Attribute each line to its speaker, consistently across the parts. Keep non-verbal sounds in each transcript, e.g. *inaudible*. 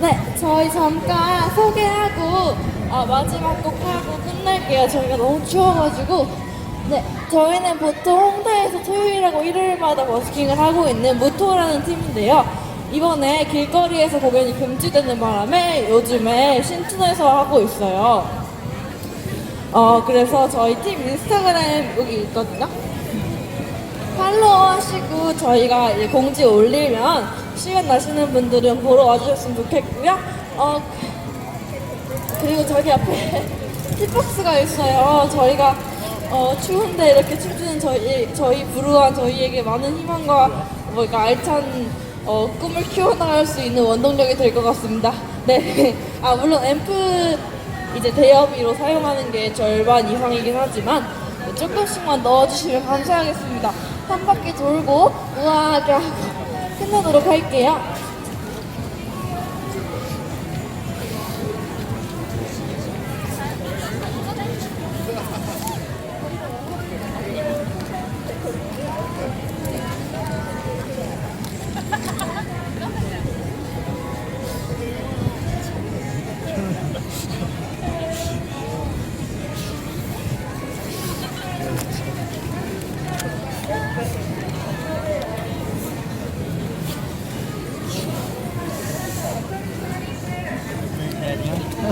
Speaker 1: 네, 저희 잠깐 소개하고 어, 마지막 곡 하고 끝낼게요. 저희가 너무 추워가지고. 네, 저희는 보통 홍대에서 토요일하고 일요일마다 버스킹을 하고 있는 무토라는 팀인데요. 이번에 길거리에서 공연이 금지되는 바람에 요즘에 신촌에서 하고 있어요. 어, 그래서 저희 팀 인스타그램 여기 있거든요. 팔로우 하시고 저희가 공지 올리면 시간 나시는 분들은 보러 와주셨으면 좋겠고요. 어, 그리고 저기 앞에 *laughs* 티박스가 있어요. 저희가 어, 추운데 이렇게 춤추는 저희, 저희 부르한 저희에게 많은 희망과 뭐가 알찬 어, 꿈을 키워나갈 수 있는 원동력이 될 것 같습니다. 네. *laughs* 아, 물론 앰프 이제 대여비로 사용하는 게 절반 이상이긴 하지만 조금씩만 넣어주시면 감사하겠습니다. 한 바퀴 돌고 우아하게 하고 끝내도록 할게요.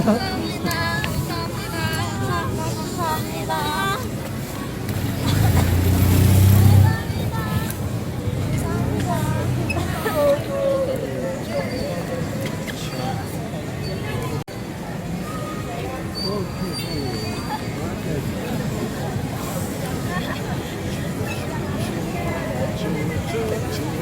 Speaker 1: 감사합니다. 감사합니다. 감사합니다. Thank you.